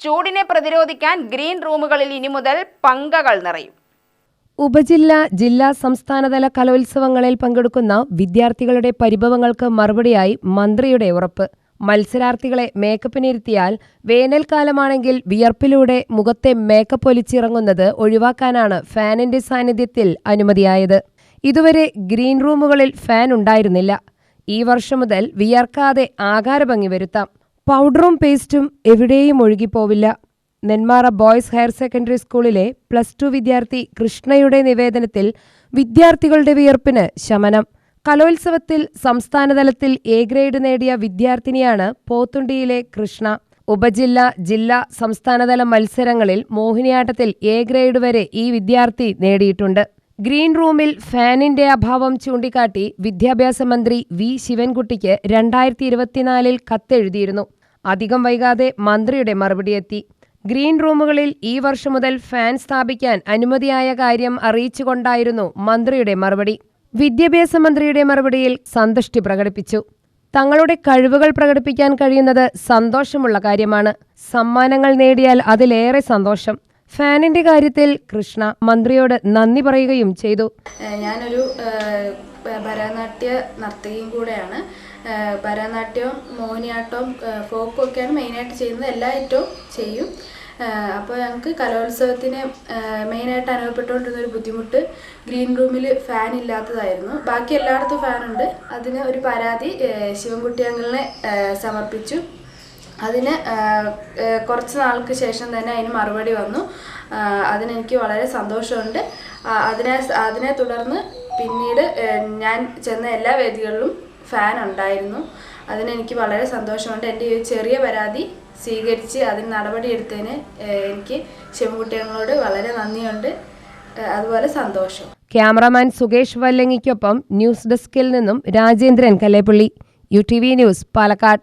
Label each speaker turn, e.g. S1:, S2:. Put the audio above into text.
S1: ചൂടിനെ പ്രതിരോധിക്കാൻ ഗ്രീൻ റൂമുകളിൽ ഇനി മുതൽ പങ്കകൾ നിറയും.
S2: ഉപജില്ല ജില്ലാ സംസ്ഥാനതല കലോത്സവങ്ങളിൽ പങ്കെടുക്കുന്ന വിദ്യാർത്ഥികളുടെ പരിഭവങ്ങൾക്ക് മറുപടിയായി മന്ത്രിയുടെ ഉറപ്പ്. മത്സരാർത്ഥികളെ മേക്കപ്പിനിരുത്തിയാൽ വേനൽക്കാലമാണെങ്കിൽ വിയർപ്പിലൂടെ മുഖത്തെ മേക്കപ്പ് ഒലിച്ചിറങ്ങുന്നത് ഒഴിവാക്കാനാണ് ഫാനിന്റെ സാന്നിധ്യത്തിൽ അനുമതിയായത്. ഇതുവരെ ഗ്രീൻ റൂമുകളിൽ ഫാൻ ഉണ്ടായിരുന്നില്ല. ഈ വർഷം മുതൽ വിയർക്കാതെ ആകാരഭംഗി വരുത്താം. പൗഡറും പേസ്റ്റും എവിടെയും ഒഴുകിപ്പോവില്ല. നെന്മാറ ബോയ്സ് ഹയർ സെക്കൻഡറി സ്കൂളിലെ പ്ലസ് ടു വിദ്യാർത്ഥി കൃഷ്ണയുടെ നിവേദനത്തിൽ വിദ്യാർത്ഥികളുടെ വിയർപ്പിന് ശമനം. കലോത്സവത്തിൽ സംസ്ഥാനതലത്തിൽ എ ഗ്രേഡ് നേടിയ വിദ്യാർത്ഥിനിയാണ് പോത്തുണ്ടിയിലെ കൃഷ്ണ. ഉപജില്ല ജില്ലാ സംസ്ഥാനതല മത്സരങ്ങളിൽ മോഹിനിയാട്ടത്തിൽ എ ഗ്രേഡ് വരെ ഈ വിദ്യാർത്ഥി നേടിയിട്ടുണ്ട്. ഗ്രീൻ റൂമിൽ ഫാനിന്റെ അഭാവം ചൂണ്ടിക്കാട്ടി വിദ്യാഭ്യാസ മന്ത്രി വി ശിവൻകുട്ടിക്ക് രണ്ടായിരത്തി ഇരുപത്തിനാലിൽ കത്തെഴുതിയിരുന്നു. അധികം വൈകാതെ മന്ത്രിയുടെ മറുപടിയെത്തി ഗ്രീൻ റൂമുകളിൽ ഈ വർഷം മുതൽ ഫാൻ സ്ഥാപിക്കാൻ അനുമതിയായ കാര്യം അറിയിച്ചുകൊണ്ടായിരുന്നു മന്ത്രിയുടെ മറുപടി. വിദ്യാഭ്യാസ മന്ത്രിയുടെ മറുപടിയിൽ സന്തുഷ്ടി പ്രകടിപ്പിച്ചു. തങ്ങളുടെ കഴിവുകൾ പ്രകടിപ്പിക്കാൻ കഴിയുന്നത് സന്തോഷമുള്ള കാര്യമാണ്. സമ്മാനങ്ങൾ നേടിയാൽ അതിലേറെ സന്തോഷം. ഫാനിന്റെ കാര്യത്തിൽ കൃഷ്ണ മന്ത്രിയോട് നന്ദി പറയുകയും ചെയ്തു.
S3: ഞാനൊരു ഭരതനാട്യ നർത്തകിയും കൂടെയാണ്. ഭരതനാട്യവും മോഹിനിയാട്ടവും ഫോക്കും ഒക്കെയാണ് മെയിനായിട്ട് ചെയ്യുന്നത്. എല്ലാ ഐറ്റവും ചെയ്യും അപ്പോൾ ഞങ്ങൾക്ക് കലോത്സവത്തിന് മെയിനായിട്ട് അനുഭവപ്പെട്ടുകൊണ്ടിരുന്ന ഒരു ബുദ്ധിമുട്ട് ഗ്രീൻ റൂമിൽ ഫാൻ ഇല്ലാത്തതായിരുന്നു. ബാക്കി എല്ലായിടത്തും ഫാനുണ്ട്. അതിന് ഒരു പരാതി ശിവൻകുട്ടി അങ്കിളിനെ സമർപ്പിച്ചു. അതിന് കുറച്ച് നാൾക്ക് ശേഷം തന്നെ അതിന് മറുപടി വന്നു. അതിനെനിക്ക് വളരെ സന്തോഷമുണ്ട്. അതിനെ അതിനെ തുടർന്ന് പിന്നീട് ഞാൻ ചെന്ന എല്ലാ വേദികളിലും ഫാൻ ഉണ്ടായിരുന്നു. അതിനെനിക്ക് വളരെ സന്തോഷമുണ്ട്. എന്റെ ഈ ചെറിയ പരാതി സ്വീകരിച്ച് അതിന് നടപടിയെടുത്തതിന് എനിക്ക് ചെമ്പുട്ടികളോട് വളരെ നന്ദിയുണ്ട്. അതുപോലെ സന്തോഷം.
S2: ക്യാമറാമാൻ സുകേഷ് വല്ലങ്ങിക്കൊപ്പം ന്യൂസ് ഡെസ്കിൽ നിന്നും Rajendran Kallepally U T V news Palakkad.